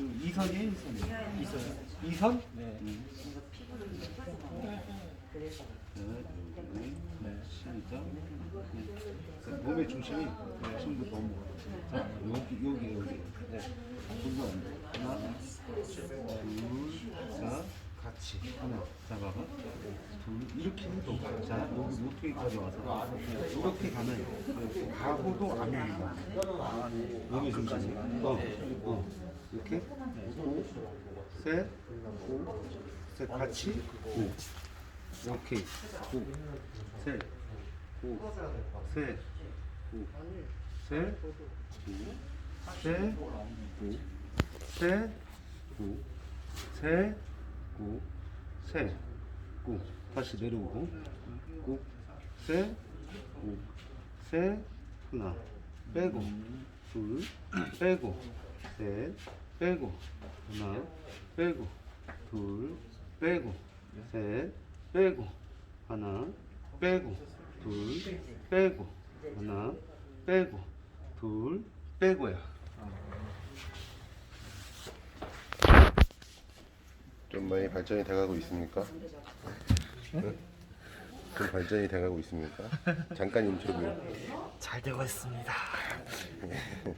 그 이선이에요, 이선이. 이선. 이선? 네. 음. 네. 시작. 네. 몸의 중심이 지금부터 너무 자, 여기 여기 여기. 네. 분명 하나, 둘, 자, 같이 하나. 자, 봐봐. 둘 이렇게 해도 자 여기 모퉁이까지 와서 이렇게 가면 가고도 안 밀린다. 몸의 중심이. 어, 어. 이렇게? 오, 셋, 오, 셋 같이? 오. 오케이. 오, 셋, 오, 셋, 오, 셋, 오, 셋, 오, 셋, 오. 다시 내려오고, 오, 셋, 오, 셋, 하나, 빼고, 둘, 빼고, 셋, 빼고, 하나, 빼고, 둘, 빼고, 셋, 빼고, 하나, 빼고, 둘, 빼고, 하나, 빼고, 둘, 빼고야. 좀 많이 발전이 돼가고 있습니까? 응? 좀 발전이 돼가고 있습니까? 잠깐 인터뷰. 잘 되고 있습니다.